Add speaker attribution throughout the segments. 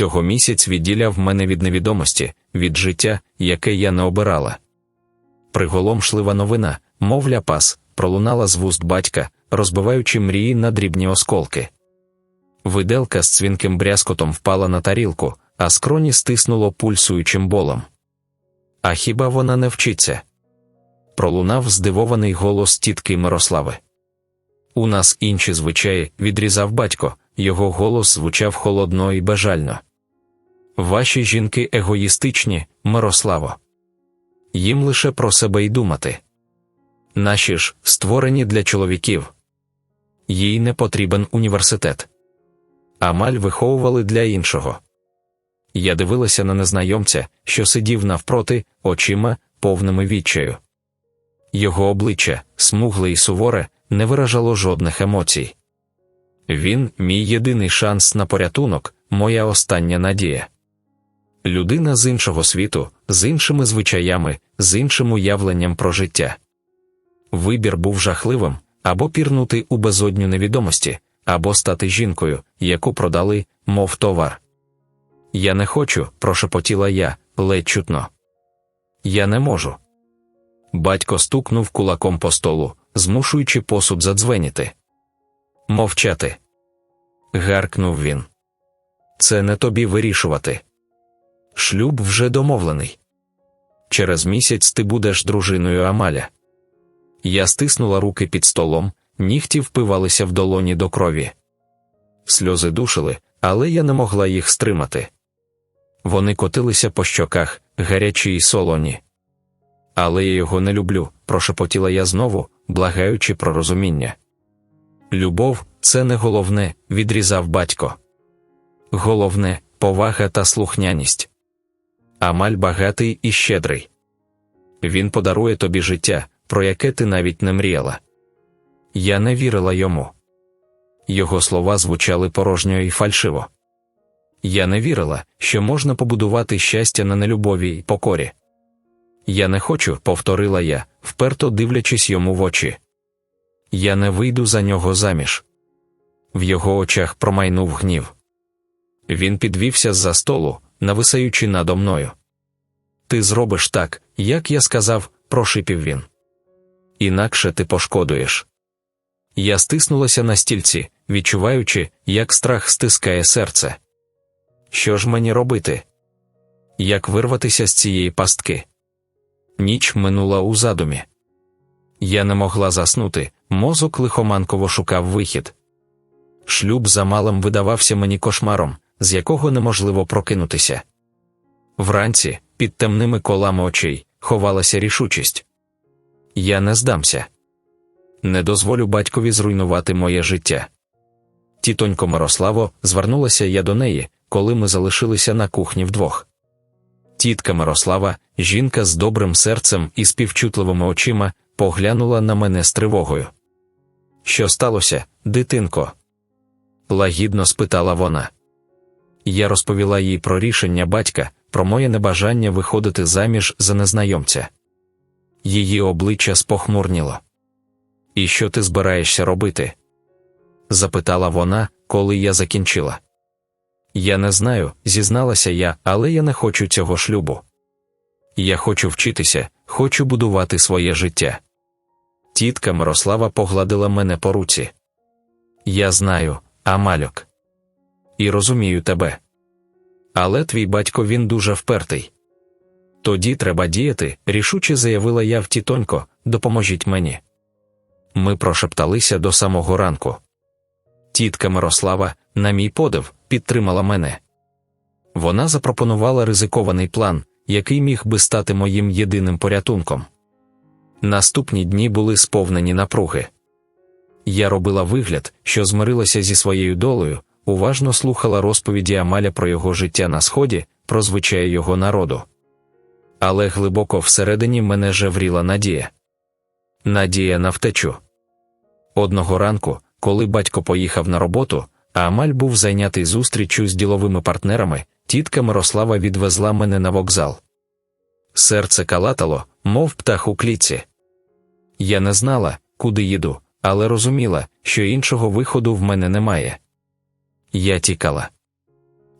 Speaker 1: Всього місяць відділяв мене від невідомості, від життя, яке я не обирала. Приголомшлива новина, мов ляпас, пролунала з вуст батька, розбиваючи мрії на дрібні осколки. Виделка з цвінким брязкотом впала на тарілку, а скроні стиснуло пульсуючим болом. А хіба вона не вчиться? Пролунав здивований голос тітки Мирослави. У нас інші звичаї, відрізав батько, його голос звучав холодно і бажально. Ваші жінки егоїстичні, Мирославо. Їм лише про себе й думати. Наші ж створені для чоловіків. Їй не потрібен університет. Амаль виховували для іншого. Я дивилася на незнайомця, що сидів навпроти, очима, повними відчаю. Його обличчя, смугле і суворе, не виражало жодних емоцій. Він мій єдиний шанс на порятунок, моя остання надія. Людина з іншого світу, з іншими звичаями, з іншим уявленням про життя. Вибір був жахливим або пірнути у безодню невідомості, або стати жінкою, яку продали, мов товар. Я не хочу, прошепотіла я, ледь чутно. Я не можу. Батько стукнув кулаком по столу, змушуючи посуд задзвеніти. Мовчати. Гаркнув він. Це не тобі вирішувати. Шлюб вже домовлений. Через місяць ти будеш дружиною Амаля. Я стиснула руки під столом, нігті впивалися в долоні до крові. Сльози душили, але я не могла їх стримати. Вони котилися по щоках, гарячі й солоні. Але я його не люблю, прошепотіла я знову, благаючи про розуміння. Любов це не головне, відрізав батько. Головне повага та слухняність. Амаль багатий і щедрий. Він подарує тобі життя, про яке ти навіть не мріяла. Я не вірила йому. Його слова звучали порожньо і фальшиво. Я не вірила, що можна побудувати щастя на нелюбові й покорі. Я не хочу, повторила я, вперто дивлячись йому в очі. Я не вийду за нього заміж. В його очах промайнув гнів. Він підвівся з-за столу, нависаючи надо мною. Ти зробиш так, як я сказав, прошипів він. Інакше ти пошкодуєш. Я стиснулася на стільці, відчуваючи, як страх стискає серце. Що ж мені робити? Як вирватися з цієї пастки? Ніч минула у задумі. Я не могла заснути, мозок лихоманково шукав вихід. Шлюб за малим видавався мені кошмаром, з якого неможливо прокинутися. Вранці, під темними колами очей, ховалася рішучість. Я не здамся. Не дозволю батькові зруйнувати моє життя. Тітонько Мирославо, звернулася я до неї, коли ми залишилися на кухні вдвох. Тітка Мирослава, жінка з добрим серцем і співчутливими очима, поглянула на мене з тривогою. Що сталося, дитинко? лагідно спитала вона. Я розповіла їй про рішення батька, про моє небажання виходити заміж за незнайомця. Її обличчя спохмурніло. І що ти збираєшся робити? запитала вона, коли я закінчила. Я не знаю, зізналася я, але я не хочу цього шлюбу. Я хочу вчитися, хочу будувати своє життя. Тітка Мирослава погладила мене по руці. Я знаю, Амальок. І розумію тебе. Але твій батько він дуже впертий. Тоді треба діяти, рішуче заявила я в тітонько, допоможіть мені. Ми прошепталися до самого ранку. Тітка Мирослава, на мій подив, підтримала мене. Вона запропонувала ризикований план, який міг би стати моїм єдиним порятунком. Наступні дні були сповнені напруги. Я робила вигляд, що змирилася зі своєю долею, уважно слухала розповіді Амаля про його життя на сході, про звичаї його народу. Але глибоко всередині мене жевріла надія. Надія на втечу. Одного ранку, коли батько поїхав на роботу, а Амаль був зайнятий зустрічю з діловими партнерами, тітка Мирослава відвезла мене на вокзал. Серце калатало, мов птах у клітці. Я не знала, куди їду, але розуміла, що іншого виходу в мене немає. Я тікала.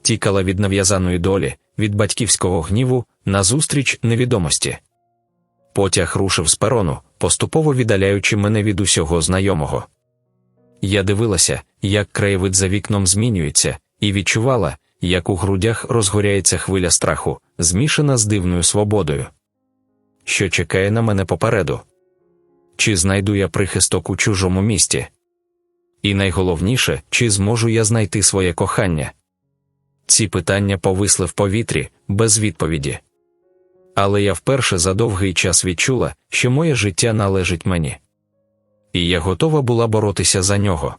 Speaker 1: тікала від нав'язаної долі, від батьківського гніву, назустріч невідомості. Потяг рушив з перону, поступово віддаляючи мене від усього знайомого. Я дивилася, як краєвид за вікном змінюється, і відчувала, як у грудях розгоряється хвиля страху, змішана з дивною свободою. Що чекає на мене попереду? Чи знайду я прихисток у чужому місті? І найголовніше, чи зможу я знайти своє кохання? Ці питання повисли в повітрі, без відповіді. Але я вперше за довгий час відчула, що моє життя належить мені. І я готова була боротися за нього.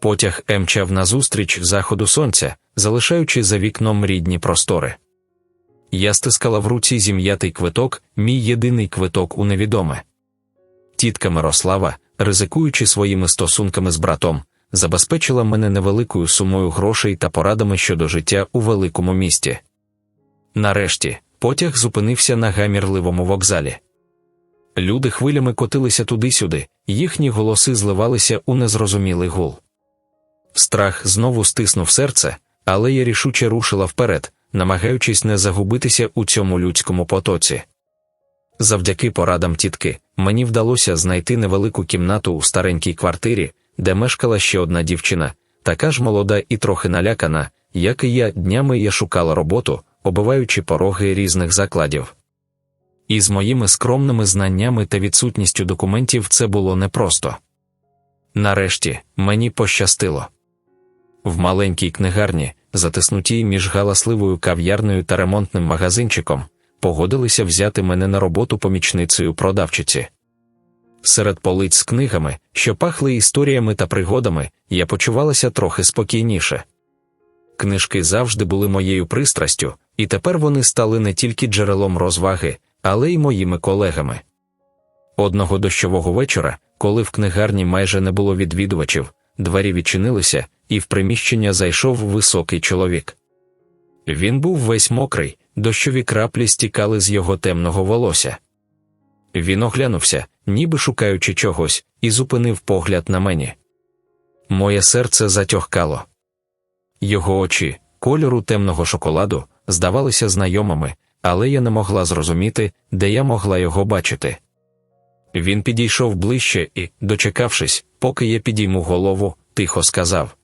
Speaker 1: Потяг емчав назустріч заходу сонця, залишаючи за вікном рідні простори. Я стискала в руці зім'ятий квиток, мій єдиний квиток у невідоме. Тітка Мирослава, ризикуючи своїми стосунками з братом, забезпечила мене невеликою сумою грошей та порадами щодо життя у великому місті. Нарешті, потяг зупинився на гамірливому вокзалі. Люди хвилями котилися туди-сюди, їхні голоси зливалися у незрозумілий гул. Страх знову стиснув серце, але я рішуче рушила вперед, намагаючись не загубитися у цьому людському потоці. Завдяки порадам тітки, мені вдалося знайти невелику кімнату у старенькій квартирі, де мешкала ще одна дівчина, така ж молода і трохи налякана, як і я днями я шукала роботу, обиваючи пороги різних закладів. І з моїми скромними знаннями та відсутністю документів це було непросто. Нарешті мені пощастило. В маленькій книгарні, затиснутій між галасливою кав'ярнею та ремонтним магазинчиком, погодилися взяти мене на роботу помічницею продавчиці. Серед полиць з книгами, що пахли історіями та пригодами, я почувалася трохи спокійніше. Книжки завжди були моєю пристрастю, і тепер вони стали не тільки джерелом розваги, але й моїми колегами. Одного дощового вечора, коли в книгарні майже не було відвідувачів, двері відчинилися, і в приміщення зайшов високий чоловік. Він був весь мокрий, дощові краплі стікали з його темного волосся. Він оглянувся, ніби шукаючи чогось, і зупинив погляд на мені. Моє серце затьохкало. Його очі, кольору темного шоколаду, здавалися знайомими, але я не могла зрозуміти, де я могла його бачити. Він підійшов ближче і, дочекавшись, поки я підійму голову, тихо сказав: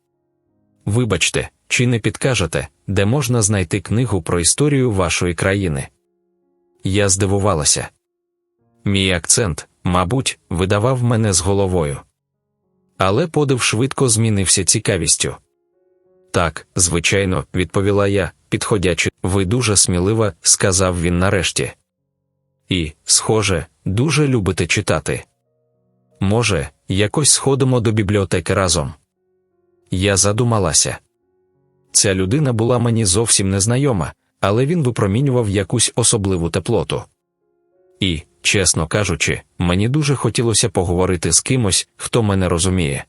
Speaker 1: Вибачте, чи не підкажете, де можна знайти книгу про історію вашої країни? Я здивувалася. Мій акцент, мабуть, видавав мене з головою. Але подив швидко змінився цікавістю. Так, звичайно, відповіла я, підходячи, ви дуже смілива, сказав він нарешті. І, схоже, дуже любите читати. Може, якось сходимо до бібліотеки разом. Я задумалася. Ця людина була мені зовсім незнайома, але він випромінював якусь особливу теплоту. І, чесно кажучи, мені дуже хотілося поговорити з кимось, хто мене розуміє.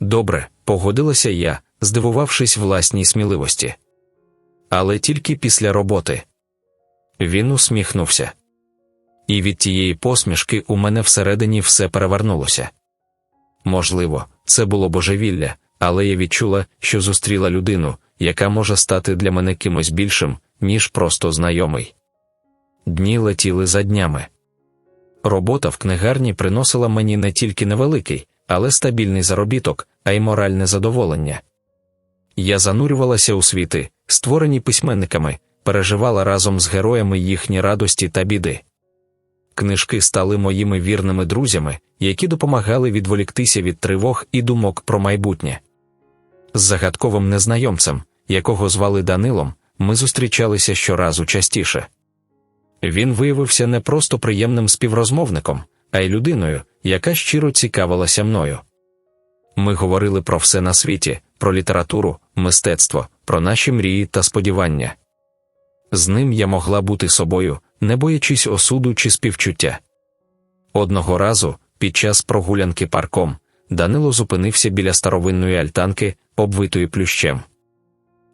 Speaker 1: Добре, погодилася я, здивувавшись власній сміливості. Але тільки після роботи. Він усміхнувся. І від тієї посмішки у мене всередині все перевернулося. Можливо, це було божевілля, але я відчула, що зустріла людину, яка може стати для мене кимось більшим, ніж просто знайомий. Дні летіли за днями. Робота в книгарні приносила мені не тільки невеликий, але стабільний заробіток, а й моральне задоволення. Я занурювалася у світи, створені письменниками, переживала разом з героями їхні радості та біди. Книжки стали моїми вірними друзями, які допомагали відволіктися від тривог і думок про майбутнє. З загадковим незнайомцем, якого звали Данилом, ми зустрічалися щоразу частіше. Він виявився не просто приємним співрозмовником, а й людиною, яка щиро цікавилася мною. Ми говорили про все на світі, про літературу, мистецтво, про наші мрії та сподівання. З ним я могла бути собою, не боячись осуду чи співчуття. Одного разу, під час прогулянки парком, Данило зупинився біля старовинної альтанки, обвитої плющем.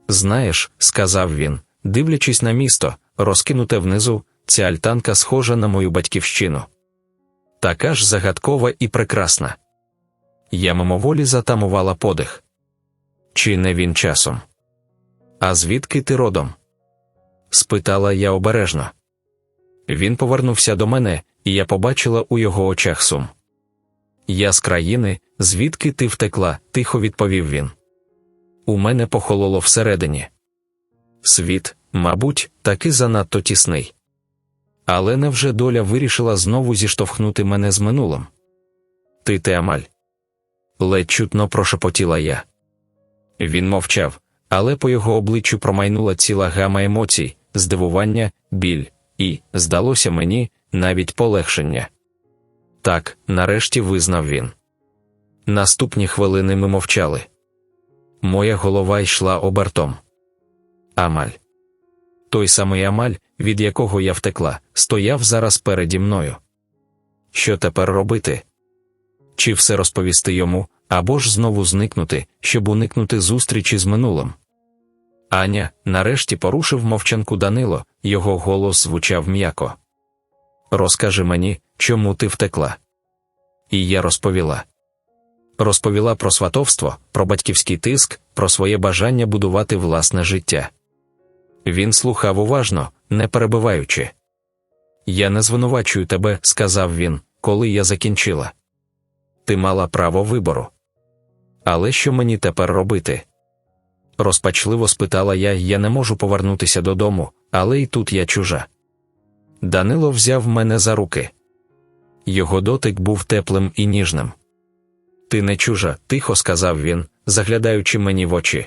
Speaker 1: Знаєш, сказав він, дивлячись на місто, розкинуте внизу, ця альтанка схожа на мою батьківщину. Така ж загадкова і прекрасна. Я мимоволі затамувала подих. Чи не він часом? А звідки ти родом? спитала я обережно. Він повернувся до мене, і я побачила у його очах сум. Я з країни, звідки ти втекла, тихо відповів він. У мене похололо всередині. Світ, мабуть, таки занадто тісний. Але невже доля вирішила знову зіштовхнути мене з минулим? Ти те амаль. Ледь чутно прошепотіла я. Він мовчав, але по його обличчю промайнула ціла гама емоцій, здивування, біль, і, здалося мені, навіть полегшення. Так, нарешті визнав він. Наступні хвилини ми мовчали. Моя голова йшла обертом. Амаль. Той самий Амаль, від якого я втекла, стояв зараз переді мною. Що тепер робити? Чи все розповісти йому, або ж знову зникнути, щоб уникнути зустрічі з минулим? Аня, нарешті порушив мовчанку Данило, його голос звучав м'яко. Розкажи мені, чому ти втекла. І я розповіла. Розповіла про сватовство, про батьківський тиск, про своє бажання будувати власне життя. Він слухав уважно, не перебиваючи. Я не звинувачую тебе, сказав він, коли я закінчила. Ти мала право вибору. Але що мені тепер робити? Розпачливо спитала я, я не можу повернутися додому, але й тут я чужа. Данило взяв мене за руки. Його дотик був теплим і ніжним. Ти не чужа, тихо сказав він, заглядаючи мені в очі.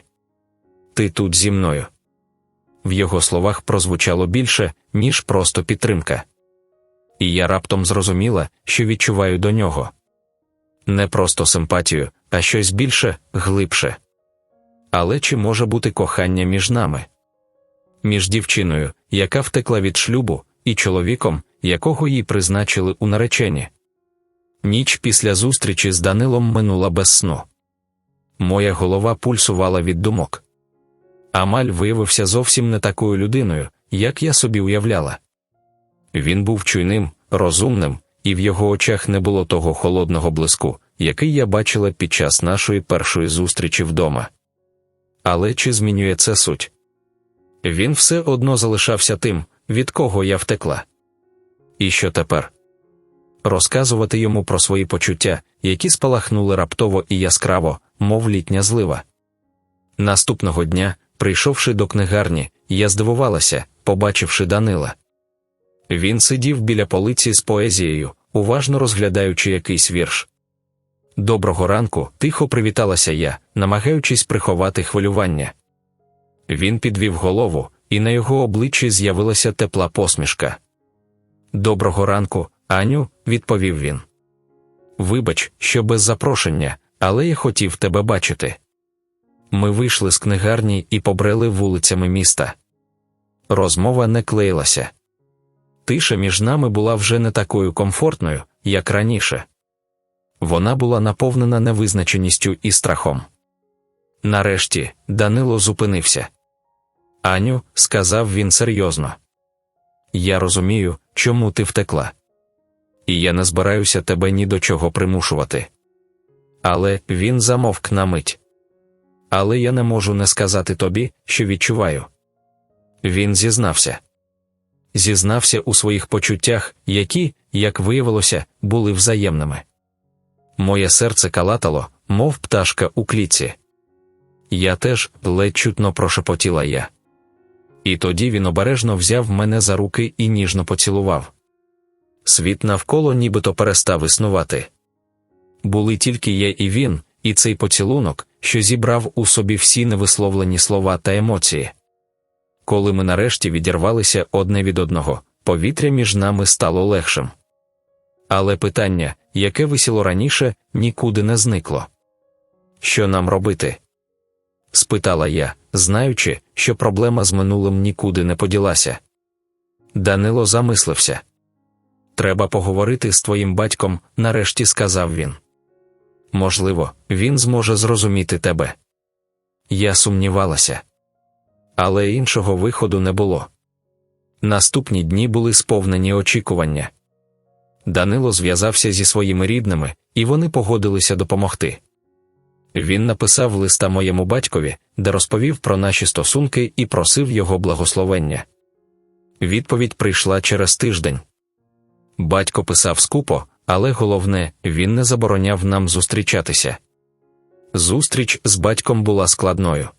Speaker 1: Ти тут зі мною. В його словах прозвучало більше, ніж просто підтримка. І я раптом зрозуміла, що відчуваю до нього не просто симпатію, а щось більше, глибше. Але чи може бути кохання між нами? Між дівчиною, яка втекла від шлюбу, і чоловіком, якого їй призначили у нареченні. Ніч після зустрічі з Данилом минула без сну. Моя голова пульсувала від думок. Амаль виявився зовсім не такою людиною, як я собі уявляла. Він був чуйним, розумним, і в його очах не було того холодного блиску, який я бачила під час нашої першої зустрічі вдома. Але чи змінює це суть? Він все одно залишався тим, від кого я втекла. І що тепер? Розказувати йому про свої почуття, які спалахнули раптово і яскраво, мов літня злива. Наступного дня, прийшовши до книгарні, я здивувалася, побачивши Данила. Він сидів біля полиці з поезією, уважно розглядаючи якийсь вірш. Доброго ранку, тихо привіталася я, намагаючись приховати хвилювання. Він підвів голову, і на його обличчі з'явилася тепла посмішка. Доброго ранку, Аню, відповів він. Вибач, що без запрошення, але я хотів тебе бачити. Ми вийшли з книгарні і побрели вулицями міста. Розмова не клеїлася. Тиша між нами була вже не такою комфортною, як раніше. Вона була наповнена невизначеністю і страхом. Нарешті Данило зупинився. Аню, сказав він серйозно. Я розумію, чому ти втекла. І я не збираюся тебе ні до чого примушувати. Але він замовк на мить. Але я не можу не сказати тобі, що відчуваю. Він зізнався. Зізнався у своїх почуттях, які, як виявилося, були взаємними. Моє серце калатало, мов пташка у кліці. Я теж ледь чутно прошепотіла я. І тоді він обережно взяв мене за руки і ніжно поцілував. Світ навколо нібито перестав існувати. Були тільки я і він, і цей поцілунок, що зібрав у собі всі невисловлені слова та емоції. Коли ми нарешті відірвалися одне від одного, повітря між нами стало легшим. Але питання, яке висіло раніше, нікуди не зникло. Що нам робити? спитала я, знаючи, що проблема з минулим нікуди не поділася. Данило замислився. Треба поговорити з твоїм батьком, нарешті сказав він. Можливо, він зможе зрозуміти тебе. Я сумнівалася. Але іншого виходу не було. Наступні дні були сповнені очікування. Данило зв'язався зі своїми рідними, і вони погодилися допомогти. Він написав листа моєму батькові, де розповів про наші стосунки і просив його благословення. Відповідь прийшла через тиждень. Батько писав скупо, але головне, він не забороняв нам зустрічатися. Зустріч з батьком була складною.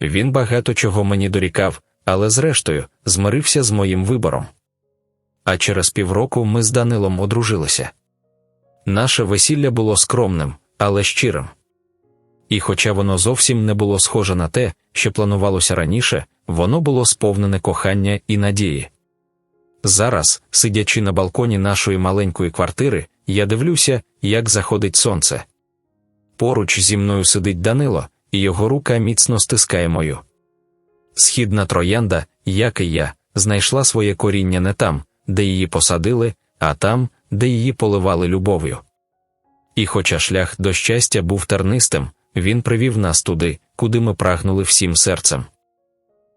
Speaker 1: Він багато чого мені дорікав, але зрештою змирився з моїм вибором. А через півроку ми з Данилом одружилися. Наше весілля було скромним, але щирим. І хоча воно зовсім не було схоже на те, що планувалося раніше, воно було сповнене кохання і надії. Зараз, сидячи на балконі нашої маленької квартири, я дивлюся, як заходить сонце. Поруч зі мною сидить Данило, і його рука міцно стискає мою. Східна троянда, як і я, знайшла своє коріння не там, де її посадили, а там, де її поливали любов'ю. І хоча шлях до щастя був тернистим, він привів нас туди, куди ми прагнули всім серцем.